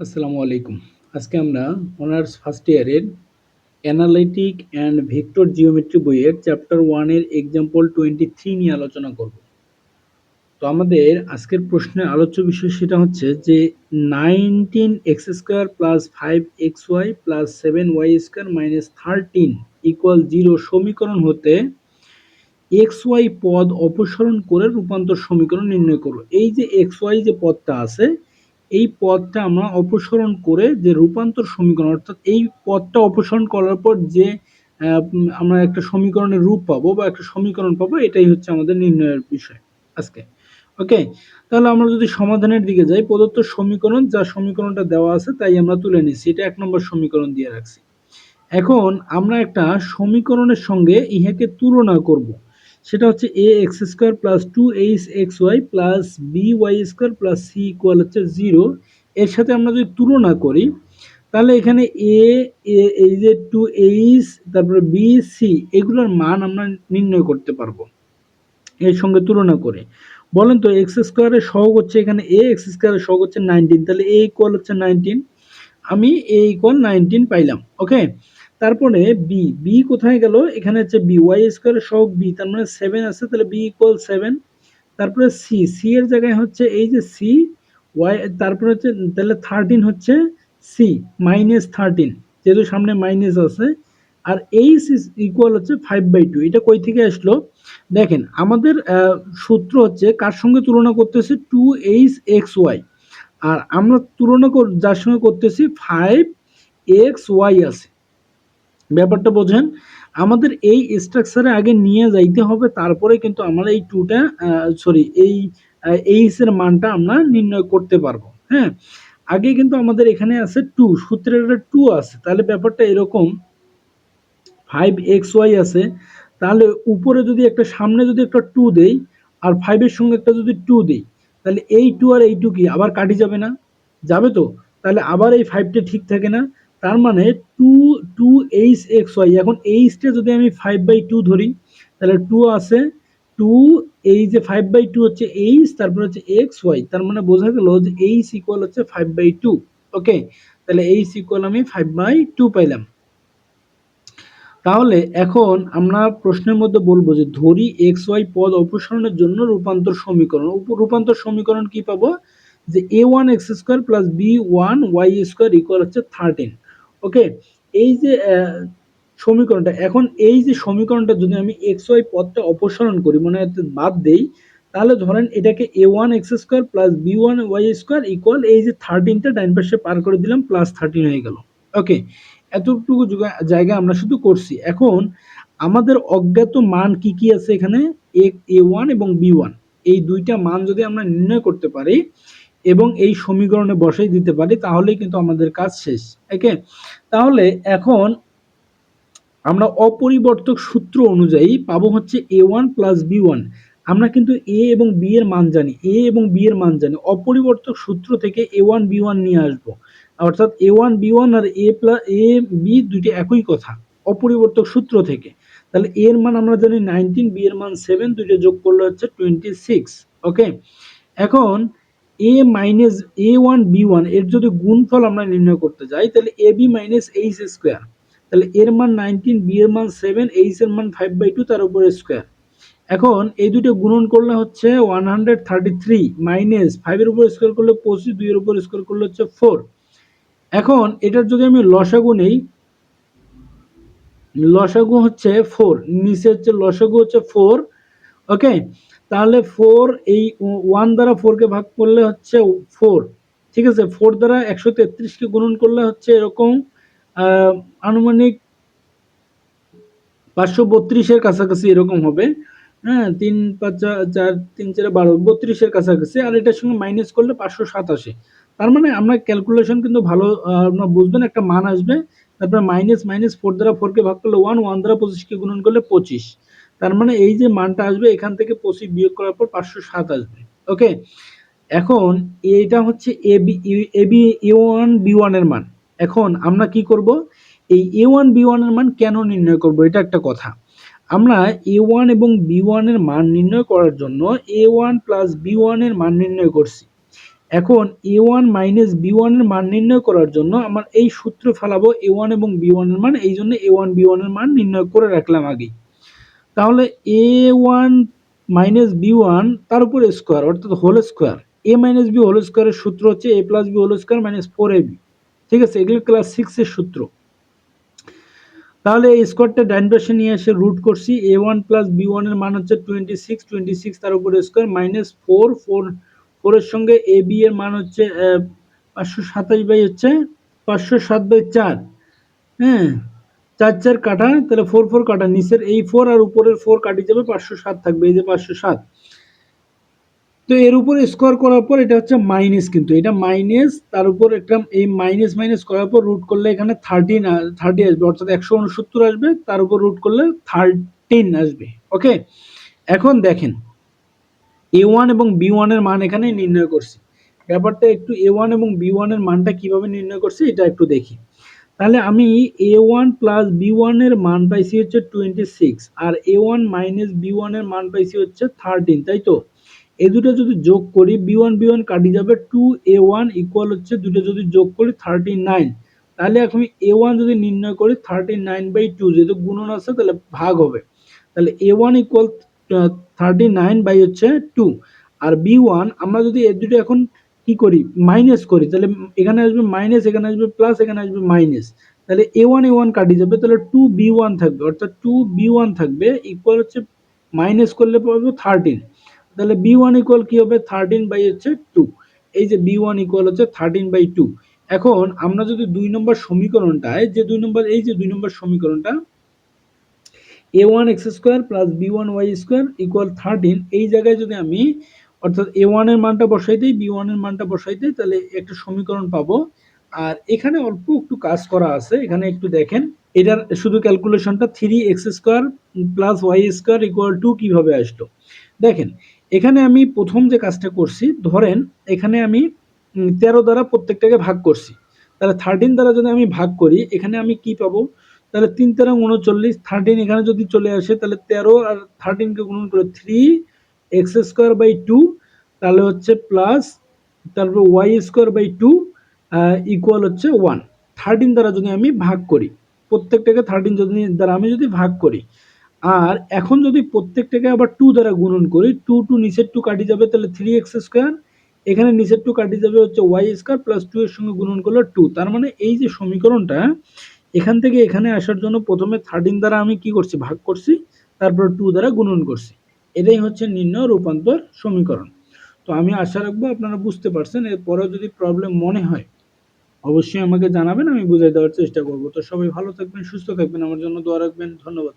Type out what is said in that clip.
আসসালামু আলাইকুম। আজকে আমরা অনার্স ফার্স্ট ইয়ারের অ্যানালাইটিক অ্যান্ড ভেক্টর জিওমেট্রি বইয়ের চ্যাপ্টার ওয়ানের এক্সাম্পল টোয়েন্টি থ্রি নিয়ে আলোচনা করব। তো আমাদের আজকের প্রশ্নের আলোচ্য বিষয় সেটা হচ্ছে যে nineteen x square plus five x y plus seven y square minus thirteen equal zero সমীকরণ হতে এক্স ওয়াই পদ অপসারণ করে রূপান্তর সমীকরণ নির্ণয় করো এই যে এক্স ওয়াই যে পদটা আছে এই পদটা আমরা অপসারণ করে যে রূপান্তর সমীকরণ, অর্থাৎ এই পদটা অপসারণ করার পর যে আমরা একটা সমীকরণের রূপ পাবো বা একটা সমীকরণ পাবো, এটাই হচ্ছে আমাদের নির্ণয়ের বিষয় আজকে। ওকে? তাহলে আমরা যদি সমাধানের দিকে যাই, প্রদত্ত সমীকরণ, যা সমীকরণটা দেওয়া আছে তাই আমরা তুলে নিচ্ছি এটা এক নম্বর সমীকরণ দিয়ে রাখছি। এখন আমরা একটা সমীকরণের সঙ্গে ইহাকে তুলনা করব। সেটা হচ্ছে a x square plus two h x y plus b y square plus c equal হচ্ছে জিরো এর সাথে আমরা যদি তুলনা করি, তাহলে এখানে এ এই যে টু এইচ তারপরে বি সি এগুলোর মান আমরা নির্ণয় করতে পারব এর সঙ্গে তুলনা করে। বলেন তো এক্স স্কোয়ারের সহগ হচ্ছে এখানে এ এক্স স্কোয়ারের সহগ হচ্ছে নাইনটিন তাহলে এ ইকুয়াল হচ্ছে নাইনটিন আমি এ ইকুয়াল নাইনটিন পাইলাম ওকে তারপরে বি বি কোথায় গেল? এখানে হচ্ছে বি ওয়াই স্কোয়ারের সহগ বি তার মানে সেভেন আছে, তাহলে বি ইকুয়াল সেভেন তারপরে সি সি এর জায়গায় হচ্ছে এই যে সি ওয়াই তারপরে হচ্ছে, তাহলে থার্টিন হচ্ছে সি মাইনাস থার্টিন যেহেতু সামনে মাইনাস আছে। আর এইচ ইকুয়াল হচ্ছে ফাইভ বাই টু এটা কই থেকে আসলো? দেখেন, আমাদের সূত্র হচ্ছে কার সঙ্গে তুলনা করতেছি? টু এইচ এক্স ওয়াই আর আমরা তুলনা যার সঙ্গে করতেছি ফাইভ এক্স ওয়াই আছে। ব্যাপারটা বোঝেন, আমাদের এই স্ট্রাকচারে আগে নিয়ে যাইতে হবে, তারপরে কিন্তু আমরা এই টুটা সরি এই এইচ এর মানটা আমরা নির্ণয় করতে পারব হ্যাঁ? আগে কিন্তু আমাদের এখানে আছে টু সূত্রের একটা টু আছে, তাহলে ব্যাপারটা এরকম ফাইভ এক্স ওয়াই আছে, তাহলে উপরে যদি একটা, সামনে যদি একটা টু দেই, আর ফাইভের সঙ্গে একটা যদি টু দিই, তাহলে এই টু আর এই টু কি, আবার কাটি যাবে না? যাবে তো? তাহলে আবার এই ফাইভটা ঠিক থাকে না, তার মানে two two h x y এখন এইচটা যদি আমি ফাইভ বাই টু ধরি, তাহলে টু আছে টু এই যে ফাইভ বাই টু হচ্ছে এইচ তারপর হচ্ছে এক্স ওয়াই তার মানে বোঝা গেল যে এইচ ইকুয়াল হচ্ছে ফাইভ বাই টু ওকে তাহলে এইচ ইকুয়াল আমি ফাইভ বাই টু পাইলাম। তাহলে এখন আমরা প্রশ্নের মধ্যে বলব যে ধরি এক্স ওয়াই পদ অপসারণের জন্য রূপান্তর সমীকরণ। রূপান্তর সমীকরণ কি পাবো? যে a one x square plus b one y square equal হচ্ছে থার্টিন ওকে এই যে সমীকরণটা, এখন এই যে সমীকরণটা যদি আমি এক্স ওয়াই পদটা অপসারণ করি মানে বাদ দেই, তাহলে ধরেন এটাকে a one x square plus b one y square equal এই যে থার্টিনটা ডাইন পাশে পার করে দিলাম প্লাস থার্টিন হয়ে গেল। ওকে এতটুকু জায়গা আমরা শুধু করছি। এখন আমাদের অজ্ঞাত মান কি কি আছে এখানে? এ ওয়ান এবং বি ওয়ান এই দুইটা মান যদি আমরা নির্ণয় করতে পারি এবং এই সমীকরণে বসাই দিতে পারি, তাহলেই কিন্তু আমাদের কাজ শেষ ওকে তাহলে এখন আমরা অপরিবর্তক সূত্র অনুযায়ী পাবো হচ্ছে a one plus b one আমরা কিন্তু এ এবং বি এর মান জানি এ এবং বি এর মান জানি, অপরিবর্তক সূত্র থেকে এ ওয়ান বি ওয়ান নিয়ে আসব। অর্থাৎ এ ওয়ান বি ওয়ান আর এ প্লাস এ বি দুইটা একই কথা, অপরিবর্তক সূত্র থেকে। তাহলে এ এর মান আমরা জানি নাইনটিন বি এর মান সেভেন দুইটা যোগ করলে হচ্ছে টোয়েন্টি সিক্স ওকে এখন a minus a one b ওয়ানের যদি গুণফল আমরা নির্ণয় করতে যাই, তাহলে a b minus h square তাহলে এর মান নাইনটিন বি এর মান সেভেন এইচ এর মান ফাইভ বাই টু তার উপরে স্কোয়ার এখন এই দুটো গুণন করলে হচ্ছে one hundred thirty three minus ফাইভের উপর স্কোয়ার করলে পঁচিশ, দুইয়ের উপর স্কোয়ার করলে হচ্ছে ফোর এখন এটার যদি আমি লসাগু নেই, লসাগু হচ্ছে ফোর নিচে হচ্ছে লসাগু হচ্ছে ফোর ওকে তাহলে ফোর এই ওয়ান দ্বারা ফোরকে ভাগ করলে হচ্ছে ফোর ঠিক আছে? ফোর দ্বারা একশো তেত্রিশকে গুণন করলে হচ্ছে এরকম আনুমানিক পাঁচশো বত্রিশের কাছাকাছি এরকম হবে। হ্যাঁ তিন পাঁচ চার, তিন চার বারো, বত্রিশের কাছাকাছি। আর এটার সঙ্গে মাইনাস করলে পাঁচশো সাতাশি। তার মানে আমরা ক্যালকুলেশন কিন্তু ভালো আপনার বুঝবেন, একটা মান আসবে। তারপরে মাইনাস মাইনাস ফোর দ্বারা ফোরকে ভাগ করলে ওয়ান ওয়ান দ্বারা পঁচিশকে গুণন করলে পঁচিশ। তার মানে এই যে মানটা আসবে, এখান থেকে পঁচিশ বিয়োগ করার পর পাঁচশো সাত আসবে। ওকে? এখন এটা হচ্ছে a b a b, a one, b ওয়ানের মান। এখন আমরা কি করব? এই এ ওয়ান, বি ওয়ানের মান কেন নির্ণয় করব? এটা একটা কথা। আমরা এ ওয়ান এবং বি ওয়ানের মান নির্ণয় করার জন্য এ ওয়ান প্লাস বি ওয়ানের মান নির্ণয় করছি। এখন এ ওয়ান মাইনাস বি ওয়ানের মান নির্ণয় করার জন্য আমার এই সূত্র ফেলাবো এ ওয়ান এবং বি ওয়ানের মান, এই জন্য এ ওয়ান, বি ওয়ানের মান নির্ণয় করে রাখলাম আগেই। তাহলে a one minus b one তার উপর স্কোয়ার অর্থাৎ whole square a minus b whole স্কোয়ারের সূত্র হচ্ছে a plus b whole square minus four a b ঠিক আছে? এগুলো ক্লাস সিক্সের সূত্র। তাহলে এই স্কোয়ারটা ডাইন পাশে নিয়ে এসে রুট করছি। এ ওয়ান প্লাস বি ওয়ানের মান হচ্ছে টোয়েন্টি সিক্স টোয়েন্টি সিক্স তার উপরে স্কোয়ার মাইনাস ফোর ফোর ফোরের সঙ্গে এ বি এর মান হচ্ছে পাঁচশো সাতাশ বাই হচ্ছে পাঁচশো সাত বাই চার। হ্যাঁ? চার চার কাটা তাহলে ফোর ফোর কাটা নিচের এই ফোর আর উপরের ফোর কাটি যাবে পাঁচশো সাত থাকবে, এই যে পাঁচশো সাত। তো এর উপর স্কোয়ার করার পর এটা হচ্ছে মাইনাস কিন্তু। এটা মাইনাস তার উপর একটা এই মাইনাস মাইনাস করার পর রুট করলে এখানে থার্টিন থার্টি আসবে, অর্থাৎ একশো উনসত্তর আসবে, তার উপর রুট করলে থার্টিন আসবে ওকে এখন দেখেন এ ওয়ান এবং বি ওয়ানের মান এখানে নির্ণয় করছি। ব্যাপারটা একটু এ ওয়ান এবং বি ওয়ানের মানটা কীভাবে নির্ণয় করছি, এটা একটু দেখি। তাহলে আমি এ ওয়ান প্লাস বি ওয়ানের মান পাইছি হচ্ছে টোয়েন্টি সিক্স আর এ ওয়ান মাইনাস বি ওয়ানের মান পাইছি হচ্ছে থার্টিন তাই তো? এ দুটো যদি যোগ করি বি ওয়ান বি ওয়ান কাটি যাবে টু এ ওয়ান ইকুয়াল হচ্ছে দুটো যদি যোগ করি থার্টি নাইন তাহলে এখন এ ওয়ান যদি নির্ণয় করি থার্টি নাইন বাই টু যেহেতু গুণন আছে, তাহলে ভাগ হবে। তাহলে a one equal thirty nine by হচ্ছে টু আর বি ওয়ান আমরা যদি এর দুটো এখন কি করি? মাইনাস করি। তাহলে এখানে আসবে মাইনাস এখানে আসবে প্লাস এখানে আসবে মাইনাস তাহলে এ ওয়ান এ ওয়ান কাটি যাবে। তাহলে টু বি ওয়ান থাকবে। অর্থাৎ টু বি ওয়ান থাকবে ইকুয়াল হচ্ছে মাইনাস করলে পাবো থার্টিন তাহলে বি ওয়ান ইকুয়াল কি হবে? থার্টিন বাই হচ্ছে টু এই যে বি ওয়ান ইকুয়াল হচ্ছে থার্টিন বাই টু এখন আমরা যদি দুই নম্বর সমীকরণটায়, যে দুই নম্বর, এই যে দুই নম্বর সমীকরণটা a one x square plus b one y square equal thirteen এই জায়গায় যদি আমি অর্থাৎ এ ওয়ানের মানটা বসাই দিই বি ওয়ানের মানটা বসাই দিই, তাহলে একটা সমীকরণ পাবো। আর এখানে অল্প একটু কাজ করা আছে, এখানে একটু দেখেন। এটার শুধু ক্যালকুলেশনটা three x square plus y square equal two কীভাবে আসলো? দেখেন, এখানে আমি প্রথম যে কাজটা করছি, ধরেন এখানে আমি তেরো দ্বারা প্রত্যেকটাকে ভাগ করছি। তাহলে থার্টিন দ্বারা যদি আমি ভাগ করি, এখানে আমি কি পাবো? তাহলে তিন তেরো উনচল্লিশ থার্টিন এখানে যদি চলে আসে, তাহলে তেরো আর থার্টিনকে গুণন করে three x square by two তাহলে হচ্ছে প্লাস তারপর y square by two equal হচ্ছে ওয়ান থার্টিন দ্বারা যদি আমি ভাগ করি, প্রত্যেকটাকে থার্টিন যদি, দ্বারা আমি যদি ভাগ করি, আর এখন যদি প্রত্যেকটাকে আবার টু দ্বারা গুণন করি টু টু নিচের টু কাটি যাবে, তাহলে থ্রি এক্স স্কোয়ার এখানে নিচের টু কাটি যাবে হচ্ছে ওয়াই স্কোয়ার প্লাস টু এর সঙ্গে গুণন করলে টু তার মানে এই যে সমীকরণটা, এখান থেকে এখানে আসার জন্য প্রথমে থার্টিন দ্বারা আমি কি করছি, ভাগ করছি, তারপর টু দ্বারা গুণন করছি। এটাই হচ্ছে নিম্ন রূপান্তর সমীকরণ। তো আমি আশা রাখব আপনারা বুঝতে পারছেন, এরপরেও যদি প্রবলেম মনে হয়, অবশ্যই আমাকে জানাবেন, আমি বুঝাই দেওয়ার চেষ্টা করব। তো সবাই ভালো থাকবেন, সুস্থ থাকবেন, আমার জন্য দোয়া রাখবেন, ধন্যবাদ।